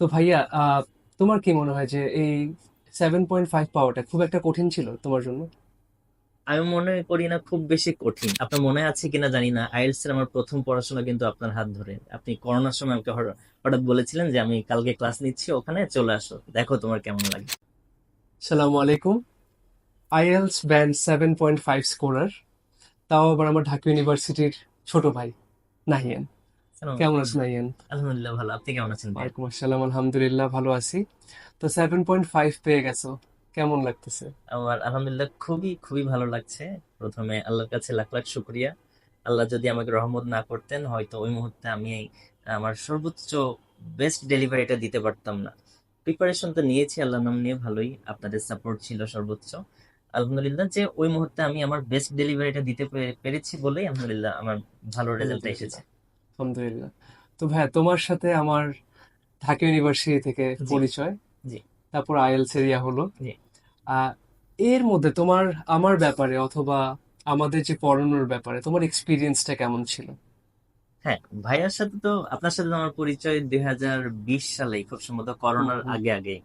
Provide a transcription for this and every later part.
তো ভাইয়া তোমার কি মনে হয় যে এই সেভেন পয়েন্ট ফাইভ পাওয়াটা খুব একটা কঠিন ছিল তোমার জন্য? আমি মনে করি না খুব বেশি কঠিন। আপনার মনে আছে কিনা জানি না। আইএলটিএস এর আমার প্রথম পড়াশোনা কিন্তু আপনার হাত ধরে। আপনি করোনার সময় আমাকে হঠাৎ হঠাৎ বলেছিলেন যে আমি কালকে ক্লাস নিচ্ছি ওখানে চলে আসো। দেখো তোমার কেমন লাগে। সালামু আলাইকুম। IELTS band seven point five scorer তাও আবার আমার ঢাকা ইউনিভার্সিটির ছোট ভাই নাহিয়ান। কেমন আছেন? নাহিয়ান আলহামদুলিল্লাহ ভালো। আপনি কেমন আছেন ওয়ালাইকুম আসসালাম আলহামদুলিল্লাহ ভালো আছি। তো সেভেন পয়েন্ট ফাইভ পেয়ে গেছো। কেমন লাগতেছে? আমার আলহামদুলিল্লাহ খুবই খুবই ভালো লাগছে। প্রথমে আল্লাহর কাছে লাখ লাখ শুক্রিয়া। আল্লাহ যদি আমাকে রহমত না করতেন হয়তো ওই মুহূর্তে আমি আমার সর্বোচ্চ বেস্ট ডেলিভারিটা দিতে পারতাম না। প্রিপারেশন তো নিয়েছি আল্লাহর নাম নিয়ে ভালোই আপনাদের সাপোর্ট ছিল সর্বোচ্চ। আলহামদুলিল্লাহ যে ওই মুহূর্তে আমি আমার বেস্ট ডেলিভারিটা দিতে পেরেছি বলেই আলহামদুলিল্লাহ আমার ভালো রেজাল্ট এসেছে। আলহামদুলিল্লাহ তো ভাইয়া তোমার সাথে আমার ঢাকা ইউনিভার্সিটি থেকে পরিচয় জি। তারপর আইএলস এরিয়া হলো জি। এর মধ্যে তোমার আমার ব্যাপারে অথবা আমাদের যে পড়ানোর ব্যাপারে তোমার এক্সপিরিয়েন্সটা কেমন ছিল হ্যাঁ ভাইয়ার সাথে তো আপনার সাথে আমার পরিচয় দুই হাজার বিশ সালেই খুব সম্ভবত করোনার। আগে আগে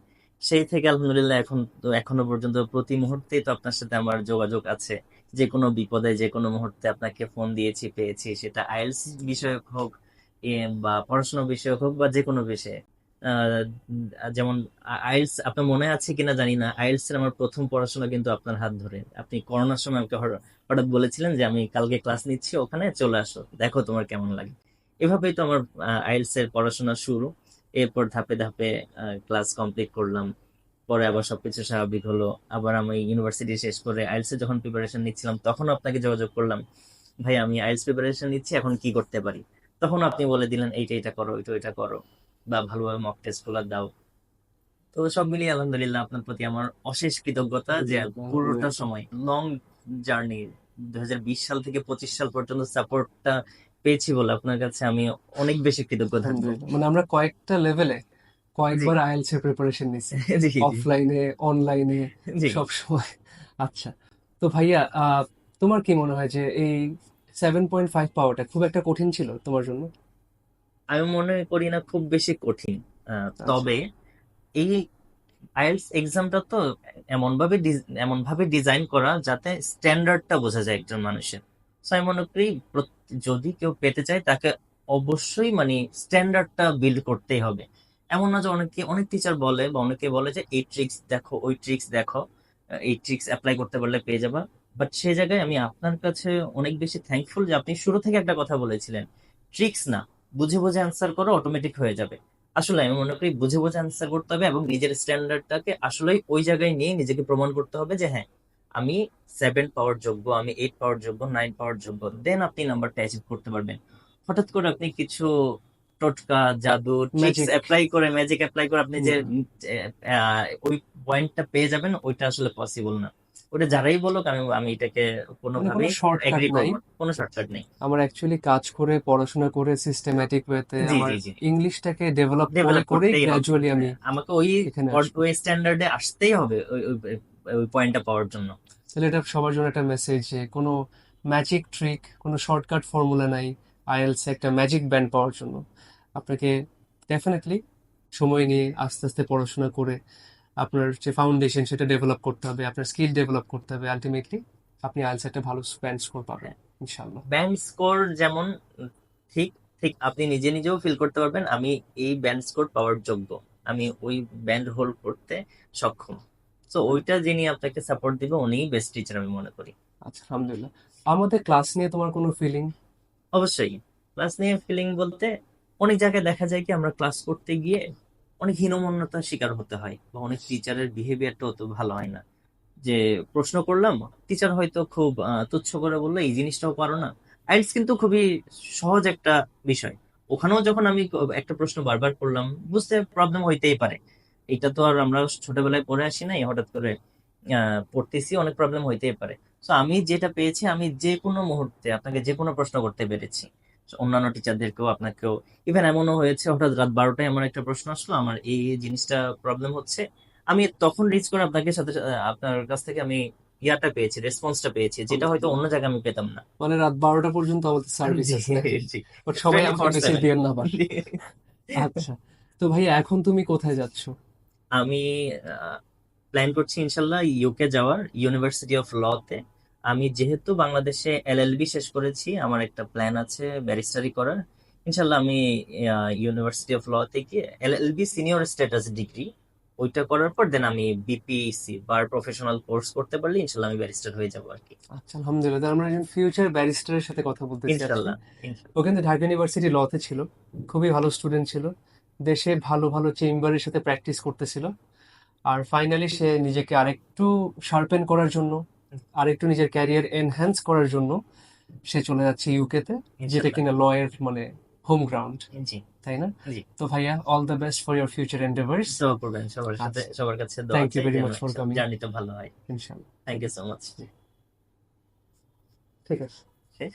সেই থেকে আলহামদুলিল্লাহ এখন তো এখনও পর্যন্ত প্রতি মুহূর্তেই তো আপনার সাথে আমার যোগাযোগ আছে যে কোনো বিপদে যে কোনো মুহূর্তে আপনাকে ফোন দিয়েছি, পেয়েছি, সেটা আইএলসি বিষয়ক হোক বা পড়াশোনা বিষয়ক হোক বা যে কোনো বিষয়ে যেমন আইএলস আপনার মনে আছে কিনা জানি না আইএলস এর আমার প্রথম পড়াশোনা কিন্তু আপনার হাত ধরে। আপনি করোনার সময় আমাকে হঠাৎ বলেছিলেন যে, আমি কালকে ক্লাস নিচ্ছি, ওখানে চলে আসো, দেখো তোমার কেমন লাগে। এভাবেই তো আমার আইএলস এর পড়াশোনা শুরু। এরপর ধাপে ধাপে ক্লাস কমপ্লিট করলাম। পরে আবার সবকিছু স্বাভাবিক হলো। আবার আমি ইউনিভার্সিটি শেষ করে আইএলস যখন প্রিপারেশন নিচ্ছিলাম তখন আপনাকে যোগাযোগ করলাম ভাই আমি আইএলস প্রিপারেশন নিচ্ছি এখন কি করতে পারি? তখন আপনি বলে দিলেন এইটা এটা করো ওইটা ওইটা করো বা ভালোভাবে মক টেস্টগুলো দাও। তো সব মিলিয়ে আলহামদুলিল্লাহ আপনার প্রতি আমার অশেষ কৃতজ্ঞতা যে পুরোটা সময় লং জার্নি দু হাজার বিশ সাল থেকে পঁচিশ সাল পর্যন্ত সাপোর্টটা পেয়েছি বলে আপনার কাছে আমি অনেক বেশি কৃতজ্ঞ থাকব মানে আমরা কয়েকটা লেভেলে কয়েকবার আইএলস এর প্রিপারেশন নিছি। অফলাইনে অনলাইনে সব সময় আচ্ছা তো ভাইয়া তোমার কি মনে হয় যে এই সেভেন পয়েন্ট ফাইভ পাওয়াটা খুব একটা কঠিন ছিল তোমার জন্য? আমি মনে করি না খুব বেশি কঠিন আহ, তবে এই আইএলটিএস এক্সামটা তো এমন ভাবে এমন ভাবে ডিজাইন করা যাতে স্ট্যান্ডার্ডটা বোঝা যায় একজন মানুষের। So আমি মনে করি যদি কেউ পেতে চায় তাকে অবশ্যই মানে স্ট্যান্ডার্ডটা বিল্ড করতেই হবে। এমন না যে অনেকে, অনেক টিচার বলে বা অনেকে বলে যে, এই ট্রিক্স দেখো, ওই ট্রিক্স দেখো এই ট্রিক্স অ্যাপ্লাই করতে পারলে পেয়ে যাবা। বাট সেই জায়গায় আমি আপনার কাছে অনেক বেশি থ্যাঙ্কফুল যে, আপনি শুরু থেকে একটা কথা বলেছিলেন। ট্রিক্স না, বুঝে বুঝে অ্যান্সার করো অটোমেটিক হয়ে যাবে। আসলে আমি মনে করি বুঝে বুঝে অ্যান্সার করতে হবে এবং নিজের স্ট্যান্ডার্ডটাকে আসলেই ওই জায়গায় নিয়ে নিজেকে প্রমাণ করতে হবে যে হ্যাঁ আমি সেভেন পাওয়ার যোগ্য, আমি এইট পাওয়ার যোগ্য নাইন পাওয়ার যোগ্য। দেন আপনি নাম্বারটা অ্যাচিভ করতে পারবেন। হঠাৎ করে আপনি কিছু টোটকা জাদু ট্রিক্স. অ্যাপ্লাই করে ম্যাজিক অ্যাপ্লাই করে আপনি যে ওই পয়েন্টটা পেয়ে যাবেন ওইটা আসলে পসিবল না ওটা যারাই বলুক আমি আমি এটাকে মানে shortcut এগ্রি নাই। করব। কোনো শর্টকাট নেই আমার অ্যাকচুয়ালি কাজ করে পড়াশোনা করে সিস্টেম্যাটিক ওয়েতে আমার। ইংলিশটাকে ডেভেলপ করে গ্র্যাজুয়ালি আমি আমাকে ওই। ওই স্ট্যান্ডার্ডে আসতেই হবে ওই পয়েন্টটা পাওয়ার জন্য তাহলে এটা সবার জন্য একটা মেসেজ যে কোনো ম্যাজিক ট্রিক কোনো শর্টকাট ফর্মুলা নাই আইএলস একটা ম্যাজিক ব্যান্ড পাওয়ার জন্য। আপনাকে ডেফিনেটলি সময় নিয়ে আস্তে আস্তে পড়াশোনা করে আপনার যে ফাউন্ডেশন সেটা ডেভেলপ করতে হবে আপনার স্কিল ডেভেলপ করতে হবে আলটিমেটলি আপনি আইএলস একটা ভালো ব্যান্ড স্কোর পাবেন ইনশাল্লাহ ব্যান্ড স্কোর যেমন ঠিক ঠিক আপনি নিজে নিজেও ফিল করতে পারবেন আমি এই ব্যান্ড স্কোর পাওয়ার যোগ্য। আমি ওই ব্যান্ড হোল্ড করতে সক্ষম। তো ওইটা যিনি আপনাকে সাপোর্ট দিবে উনিই বেস্ট টিচার আমি মনে করি। আচ্ছা আলহামদুলিল্লাহ। আমাদের ক্লাস নিয়ে তোমার কোনো ফিলিং অবশ্যই। ক্লাস নিয়ে ফিলিং বলতে অনেক জায়গায় দেখা যায় কি, আমরা ক্লাস করতে গিয়ে অনেক হীনমন্যতার শিকার হতে হয় বা অনেক টিচারের বিহেভিয়ারটা অত ভালো হয় না। যে প্রশ্ন করলাম টিচার হয়তো খুব তুচ্ছ করে বলল, এই জিনিসটাও পারো না। আইএলটিএস কিন্তু খুবই সহজ একটা বিষয়। ওখানেও যখন আমি একটা প্রশ্ন বারবার করলাম, বুঝতে প্রবলেম হইতেই পারে। এটা তো আর আমরা ছোটবেলায় পড়ে আসি নাই, হঠাৎ করে পড়তেছি, অনেক প্রবলেম হইতেই পারে। আমি যেটা পেয়েছি আমি যে কোনো মুহূর্তে আপনাকে যে কোনো প্রশ্ন করতে পেরেছি। অন্যান্য টিচারদেরকেও আপনাকেও। ইভেন এমনও হয়েছে হঠাৎ রাত বারোটায় আমার একটা প্রশ্ন আসলো আমার এই জিনিসটা প্রবলেম হচ্ছে। আমি তখন রিচ করে আপনাকে সাথে আপনার কাছ থেকে আমি ইয়াটা পেয়েছি রেসপন্সটা পেয়েছি যেটা হয়তো অন্য জায়গায় আমি পেতাম না। মানে রাত বারোটা পর্যন্ত আমাদের সার্ভিস আছে। সবাই. দিয়েন না আচ্ছা। তো ভাইয়া এখন তুমি কোথায় যাচ্ছ? আমি প্ল্যান করছি ইনশাল্লাহ ইউকে যাওয়ার ইউনিভার্সিটি অফ লতে আমি যেহেতু বাংলাদেশে এলএলবি শেষ করেছি আমার একটা প্ল্যান আছে ব্যারিস্টারি করার। ইনশাল্লাহ আমি ইউনিভার্সিটি অফ লতে গিয়ে এলএলবি সিনিয়র স্ট্যাটাস ডিগ্রি ওইটা করার পর দেন আমি বিপিসি বার প্রফেশনাল কোর্স করতে পারলে ইনশাল্লাহ আমি ব্যারিস্টার হয়ে যাব আর কি আচ্ছা আলহামদুলিল্লাহ। আমরা একজন ফিউচার ব্যারিস্টারের সাথে কথা বলতে ইনশাল্লাহ ইনশাল্লাহ। ও কিন্তু ঢাকা ইউনিভার্সিটি লতে ছিল খুবই ভালো স্টুডেন্ট ছিল। দেশে ভালো ভালো চেম্বারের সাথে প্র্যাকটিস করতেছিল। আর ফাইনালি সে নিজেকে আরেকটু শার্পেন করার জন্য আরেকটু নিজের ক্যারিয়ার এনহ্যান্স করার জন্য সে চলে যাচ্ছে ইউকেতে যেটা কিনা লয়ের মানে হোম গ্রাউন্ড জি। তাই না? তো ভাইয়া all the best for your future endeavours দোয়া করবেন সবার সাথে আচ্ছা। সবার কাছে Thank you very much for coming. জার্নিটা ভালো হয়। ইনশাআল্লাহ থ্যাংক ইউ সো মাচ ঠিক আছে। শেষ.